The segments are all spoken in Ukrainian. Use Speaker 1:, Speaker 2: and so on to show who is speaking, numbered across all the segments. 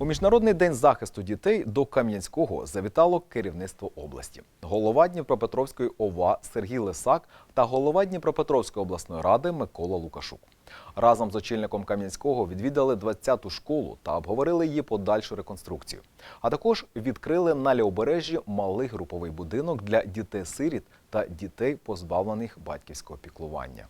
Speaker 1: У міжнародний день захисту дітей до Кам'янського завітало керівництво області. Голова Дніпропетровської ОВА Сергій Лисак та голова Дніпропетровської обласної ради Микола Лукашук. Разом з очільником Кам'янського відвідали 20-ту школу та обговорили її подальшу реконструкцію. А також відкрили на лівобережжі малий груповий будинок для дітей-сиріт та дітей, позбавлених батьківського піклування.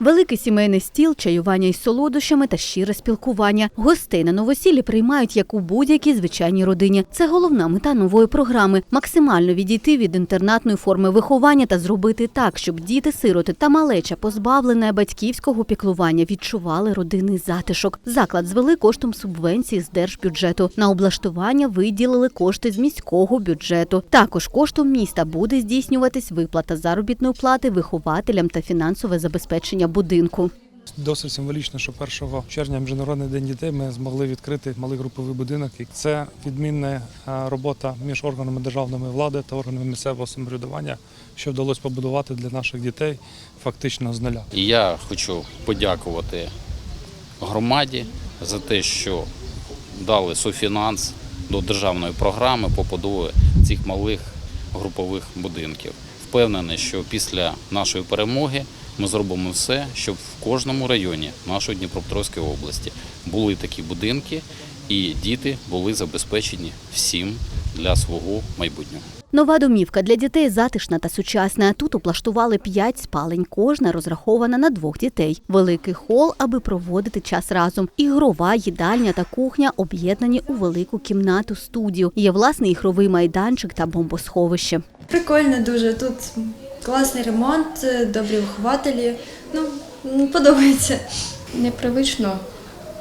Speaker 2: Великий сімейний стіл, чаювання із солодощами та щире спілкування. Гостей на новосіллі приймають як у будь-якій звичайній родині. Це головна мета нової програми максимально відійти від інтернатної форми виховання та зробити так, щоб діти-сироти та малеча, позбавлена батьківського піклування, відчували родинний затишок. Заклад звели коштом субвенції з держбюджету. На облаштування виділили кошти з міського бюджету. Також коштом міста буде здійснюватись виплата заробітної плати вихователям та фінансове забезпечення будинку.
Speaker 3: Досить символічно, що 1 червня міжнародний день дітей ми змогли відкрити малий груповий будинок. І це відмінна е, робота між органами державної влади та органами місцевого самоврядування, що вдалося побудувати для наших дітей фактично з нуля.
Speaker 4: І я хочу подякувати громаді за те, що дали софінанс до державної програми побудови цих малих групових будинків. Впевнений, що після нашої перемоги ми зробимо все, щоб в кожному районі нашої Дніпропетровської області були такі будинки і діти були забезпечені всім для свого майбутнього.
Speaker 2: Нова домівка для дітей затишна та сучасна. Тут облаштували п'ять спалень, кожна розрахована на двох дітей. Великий хол, аби проводити час разом. Ігрова, їдальня та кухня об'єднані у велику кімнату студію. Є власний ігровий майданчик та бомбосховище.
Speaker 5: Прикольно дуже. Тут класний ремонт, добрі вихователі. Ну, подобається.
Speaker 6: Непривично,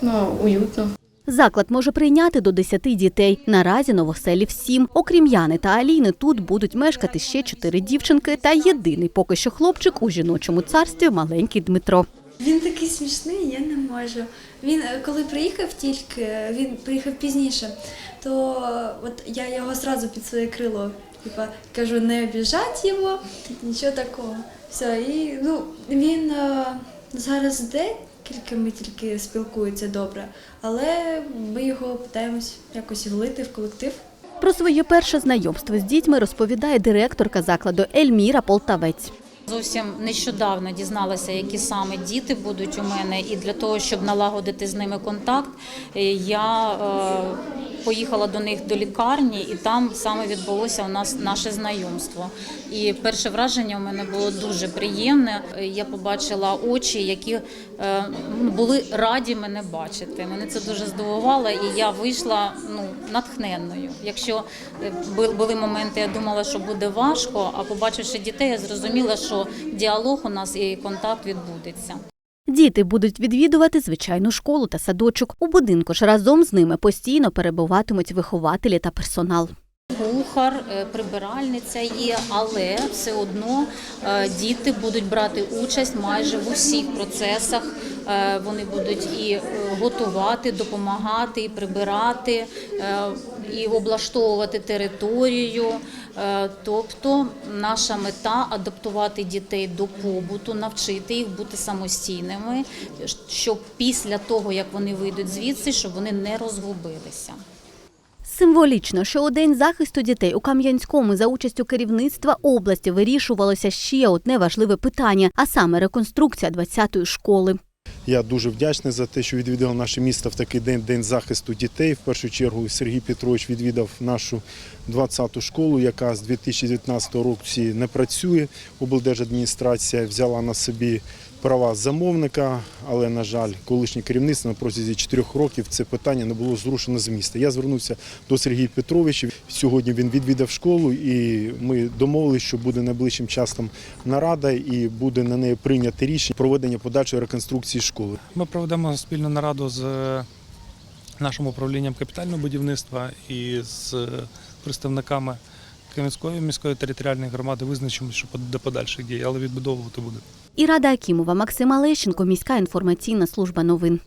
Speaker 6: ну уютно.
Speaker 2: Заклад може прийняти до 10 дітей. Наразі новоселів сім. Окрім Яни та Аліни, тут будуть мешкати ще чотири дівчинки та єдиний поки що хлопчик у жіночому царстві маленький Дмитро.
Speaker 5: Він такий смішний, я не можу. Він е, коли приїхав тільки, він приїхав пізніше, то е, от я його зразу під своє крило. Типа кажу, не обіжать його, нічого такого. Все, і ну він е, зараз декількими тільки спілкується добре, але ми його питаємось якось влити в колектив.
Speaker 2: Про своє перше знайомство з дітьми розповідає директорка закладу Ельміра Полтавець.
Speaker 7: Зовсім нещодавно дізналася, які саме діти будуть у мене, і для того, щоб налагодити з ними контакт, е, я е, поїхала до них до лікарні, і там саме відбулося у нас наше знайомство. І перше враження у мене було дуже приємне. Я побачила очі, які е, були раді мене бачити. Мене це дуже здивувало, і я вийшла ну натхненною. Якщо е, були моменти, я думала, що буде важко, а побачивши дітей, я зрозуміла, що діалог у нас і контакт відбудеться.
Speaker 2: Діти будуть відвідувати звичайну школу та садочок. У будинку ж разом з ними постійно перебуватимуть вихователі та персонал.
Speaker 7: Кухар, е, прибиральниця є, але все одно е, діти будуть брати участь майже в усіх процесах. Е, Вони будуть і готувати, допомагати, і прибирати, і облаштовувати територію. Е, Тобто наша мета адаптувати дітей до побуту, навчити їх бути самостійними, щоб після того, як вони вийдуть звідси, щоб вони не розгубилися.
Speaker 2: Символічно, що у день захисту дітей у Кам'янському за участю керівництва області вирішувалося ще одне важливе питання, а саме реконструкція 20-ї школи.
Speaker 8: Я дуже вдячний за те, що відвідав наше місто в такий день день захисту дітей. В першу чергу Сергій Петрович відвідав нашу 20-ту школу, яка з 2019 року не працює. Облдержадміністрація взяла на собі права замовника, але, на жаль, колишнє керівництво на протязі 4 років це питання не було зрушено з міста. Я звернувся до Сергія Петровича. Сьогодні він відвідав школу, і ми домовилися, що буде найближчим часом нарада, і буде на неї прийняти рішення проведення подальшої реконструкції школи.
Speaker 3: Ми проведемо спільну нараду з нашим управлінням капітального будівництва і з представниками Кам'янської міської територіальної громади визначимо, що до подальших дій, але відбудовувати буде.
Speaker 2: Ірада Акімова, Максима Лещенко, міська інформаційна служба новин.